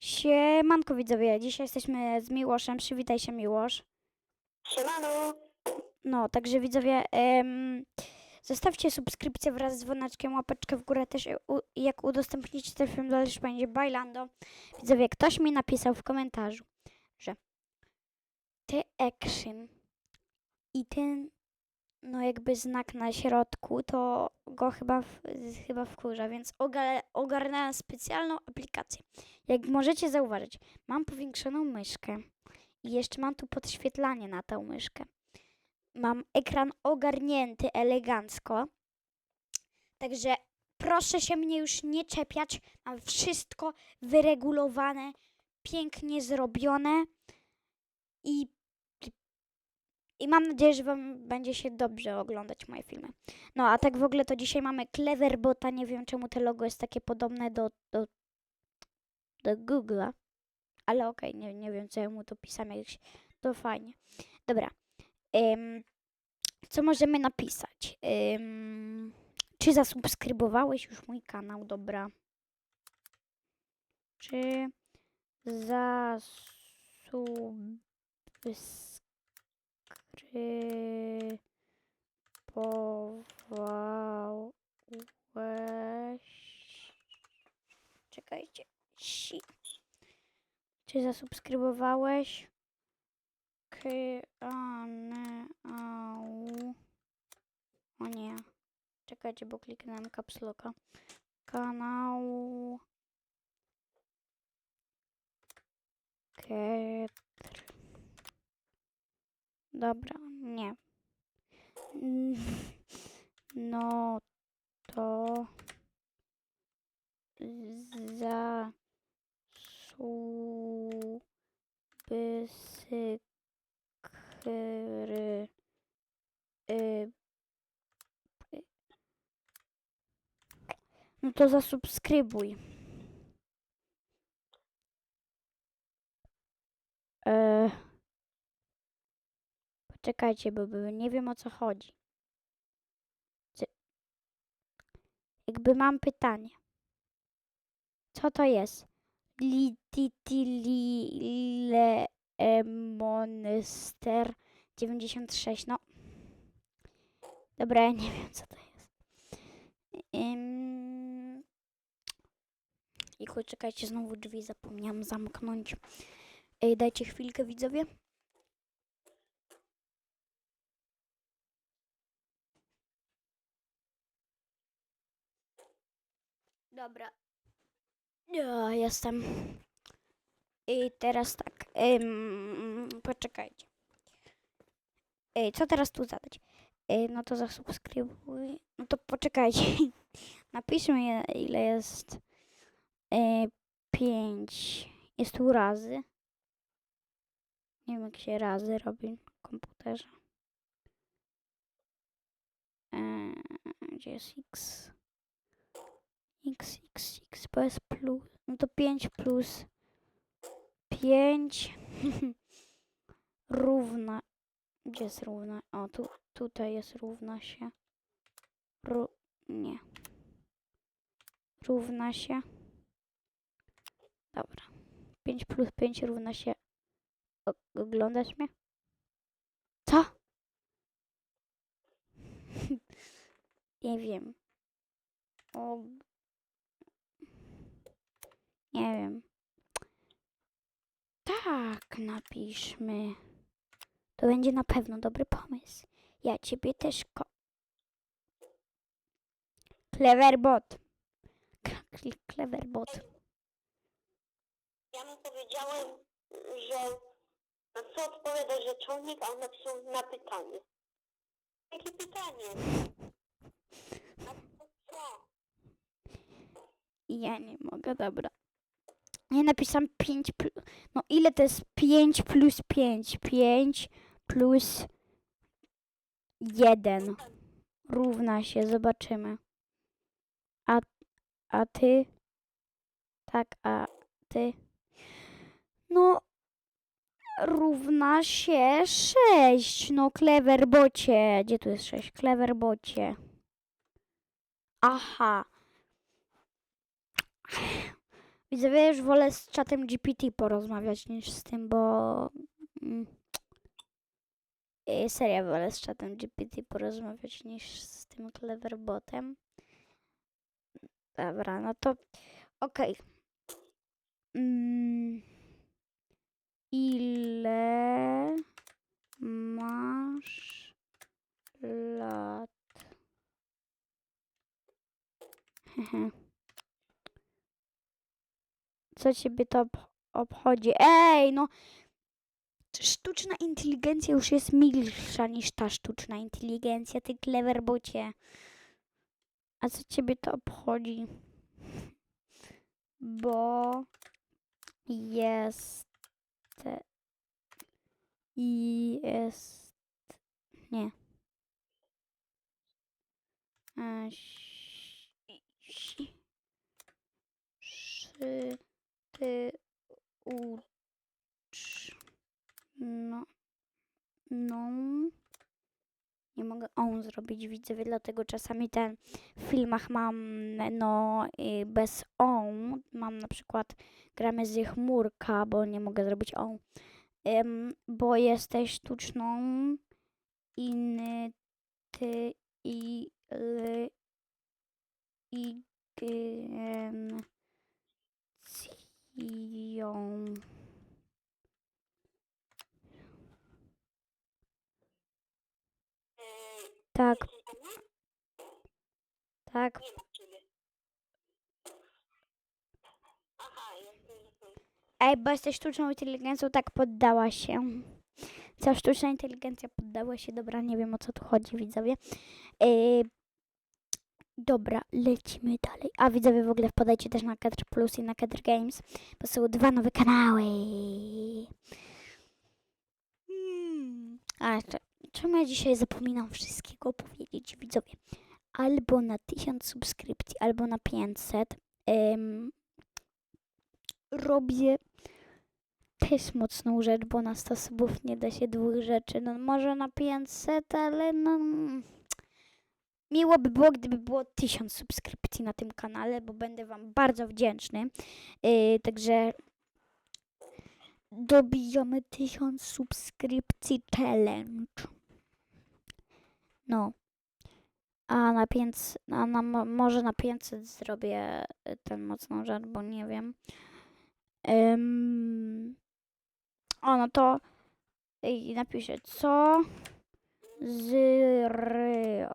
Siemanko widzowie, dzisiaj jesteśmy z Miłoszem, przywitaj się Miłosz. Siemano. No, także widzowie, em, zostawcie subskrypcję wraz z dzwoneczkiem, łapeczkę w górę też, u, jak udostępnicie ten film, dalej będzie Bailando. Widzowie, ktoś mi napisał w komentarzu, że ty action i ten, no jakby znak na środku, to go chyba, w, chyba wkurza, więc oga, ogarnęłam specjalną aplikację. Jak możecie zauważyć, mam powiększoną myszkę i jeszcze mam tu podświetlanie na tą myszkę. Mam ekran ogarnięty elegancko. Także proszę się mnie już nie czepiać. Mam wszystko wyregulowane, pięknie zrobione i, i mam nadzieję, że Wam będzie się dobrze oglądać moje filmy. No a tak w ogóle to dzisiaj mamy Cleverbota. Nie wiem czemu to logo jest takie podobne do, do, do Google'a. Ale okej, nie, nie wiem co ja mu to pisałem. Jak się, to fajnie. Dobra. Co możemy napisać? Czy zasubskrybowałeś już mój kanał? Dobra. Czy zasubskrybowałeś? Czekajcie. Si. Czy zasubskrybowałeś? kanał. O nie. Czekajcie, bo kliknąłem caps locka. Kanał. Ketr. Dobra, nie. Mm, No to za subskry kry, y, y. No to zasubskrybuj. E, poczekajcie, bo, nie wiem o co chodzi. Jakby mam pytanie. Co to jest? Lititile Monster 96. No. Dobra, ja nie wiem co to jest. Ym... I czekajcie, znowu drzwi zapomniałam zamknąć. Ej, dajcie chwilkę, widzowie. Dobra. Ja jestem. I teraz tak. Ym, poczekajcie. Ej, co teraz tu zadać? Ej, no to zasubskrybuj. No to poczekajcie. Napiszmy ile jest. Ej, pięć. Jest tu razy. Nie wiem jak się razy robi w komputerze. Eee, gdzie jest x? X, x, x, bo jest plus. No to 5 plus 5 równa. Gdzie jest równa? O, tu, tutaj jest równa się. Ró, nie. Równa się. Dobra. 5 plus 5 równa się. O, oglądasz mnie? Co? nie wiem. O. Nie wiem. Tak, napiszmy. To będzie na pewno dobry pomysł. Ja ciebie też ko... Cleverbot. Cleverbot. Ja mu powiedziałem, że na co odpowiada rzeczownik, a on napisał na pytanie. Jakie pytanie? A co? Ja nie mogę, dobra. Ja napisałam 5 plus... No ile to jest 5 plus 5? 5 plus 1 równa się, zobaczymy. A, a ty? Tak, a ty? No, równa się 6. No, cleverbocie. Gdzie tu jest 6? Cleverbocie. Aha. Widzowie, już wolę z czatem GPT porozmawiać niż z tym, bo... Mm, serio wolę z czatem GPT porozmawiać niż z tym Cleverbotem. Dobra, no to okej. Mm, ile masz lat? Co ciebie to ob- obchodzi? Ej, no! Sztuczna inteligencja już jest milsza niż ta sztuczna inteligencja, ty cleverbocie. A co ciebie to obchodzi? Bo jest jest nie. A, ś- ś- szy, ty ucz no no nie mogę on zrobić widzowie, dlatego czasami ten w filmach mam no bez on. Mam na przykład gramy z chmurka, bo nie mogę zrobić on. Ym, bo jesteś sztuczną inny ty i l i gen Yy, Tak, tak. Ej, bo jesteś sztuczną inteligencją, tak poddała się. Co sztuczna inteligencja poddała się, dobra, nie wiem o co tu chodzi, widzowie. Yy, dobra, lecimy dalej. A widzowie, w ogóle wpadajcie też na Ketr Plus i na Ketr Games, bo są dwa nowe kanały. Hmm. A, jeszcze, czemu ja dzisiaj zapominam wszystkiego powiedzieć, widzowie? Albo na 1000 subskrypcji, albo na 500. Ym, robię też mocną rzecz, bo na 100 subów nie da się dwóch rzeczy. No może na 500, ale no... Miło by było, gdyby było 1000 subskrypcji na tym kanale, bo będę Wam bardzo wdzięczny. Yy, także dobijamy 1000 subskrypcji challenge. No. A na 500, a na, mo- może na 500 zrobię y, tę mocną rzecz, bo nie wiem. O, no to napiszę, co zrobić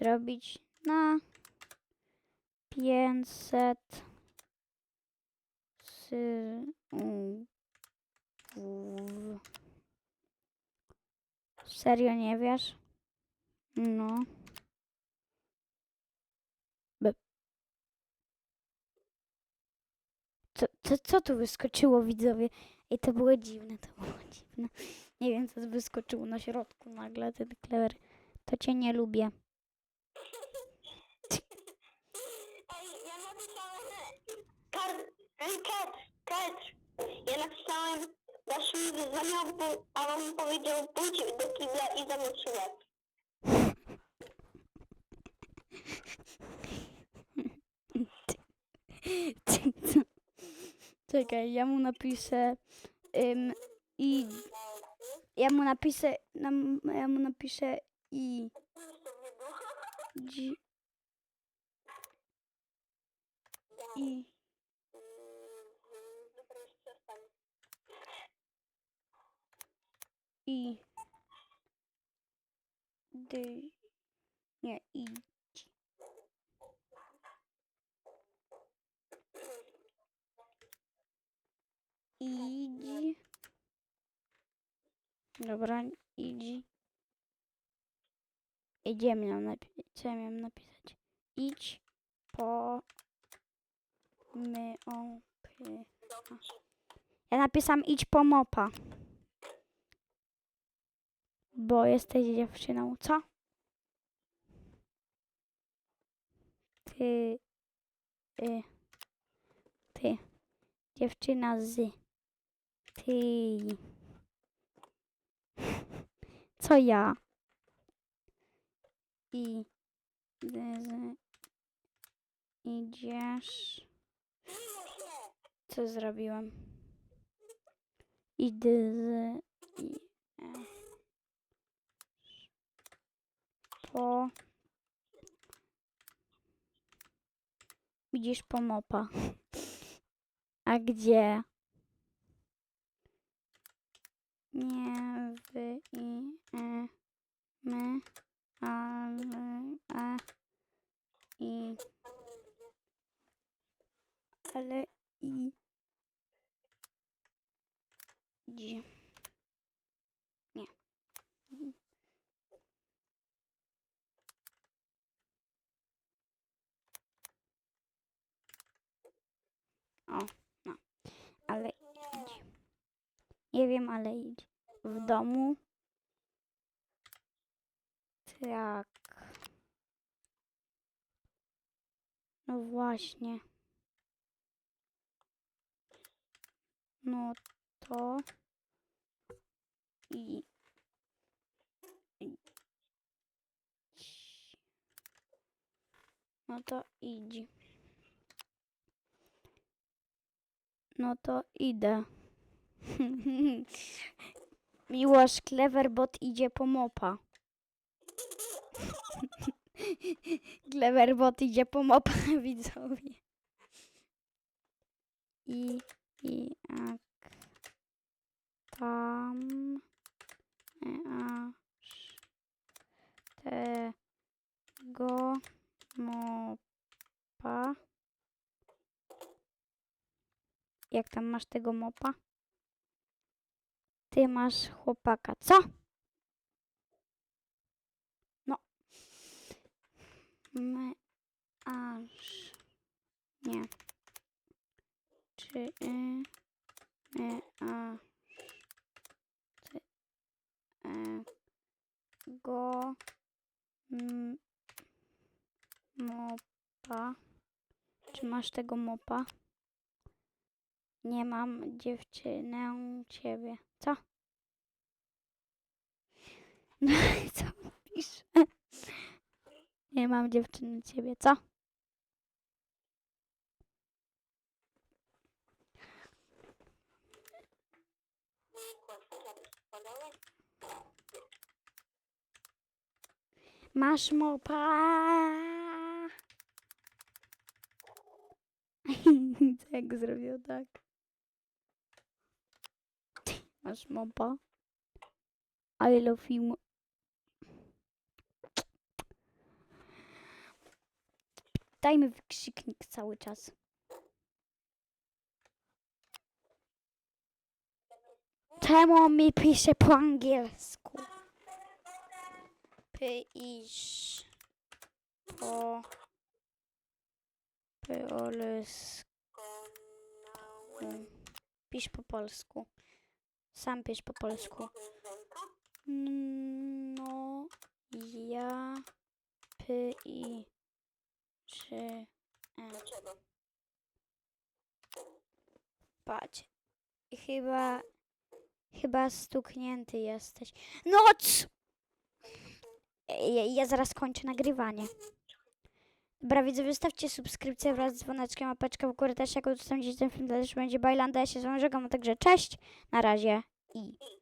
zrobić na 500 subów. Serio nie wiesz? No. Co, co, co tu wyskoczyło, widzowie? Ej, to było dziwne, to było dziwne. Nie wiem, co wyskoczyło na środku nagle, ten klewer. To cię nie lubię. Ej, ja napisałem... Kar... Kat, Kat. Ja napisałem Daszowi wyzwania, bo- a on mi powiedział pójdź do kibla i zamyć łeb. Czekaj, ja mu napiszę ym, i ja mu napiszę nam, ja mu napiszę i dzi, i i dy, nie, i idź dobra, idź idziemy nam napisać, co ja miałem napisać idź po my o py. Ja napisałam idź po mopa. Bo jesteś dziewczyną. Co? Ty. Y, ty. Dziewczyna z. Ty. Co ja? I. z, idziesz. Co zrobiłem? Idę z. I, e, po. Widzisz po mopa. A gdzie? Nie wy i e, my, ale i ale i gdzie? Nie. O, no. Ale idź. Nie wiem, ale idź. W domu. Tak. No właśnie. No to i no to idź. No to idę. Miłosz Cleverbot idzie po mopa. Cleverbot idzie po mopa, widzowie. I, i jak tam aż tego mopa. Jak tam masz tego mopa? Ty masz chłopaka, co? No. My aż nie. Czy y, my aż ty e, go m, mopa. Czy masz tego mopa? Nie mam dziewczynę ciebie. Co? No i co pisze? Nie mam dziewczyny ciebie. Co? Masz mopa. Jak zrobił tak? Masz mopa. I love you. Dajmy wykrzyknik cały czas. Czemu mi pisze po angielsku? Pisz po polsku. Pisz po polsku. Sam pisz po polsku. No, ja, py i czy e. Dlaczego? Patrz. Chyba, chyba stuknięty jesteś. No c... Ja, ja zaraz kończę nagrywanie. Dobra, widzowie, wystawcie subskrypcję wraz z dzwoneczkiem, łapeczkę w górę też, jak udostępnicie ten film, też będzie Bajlanda, ja się z wami żegnam, a także cześć, na razie i...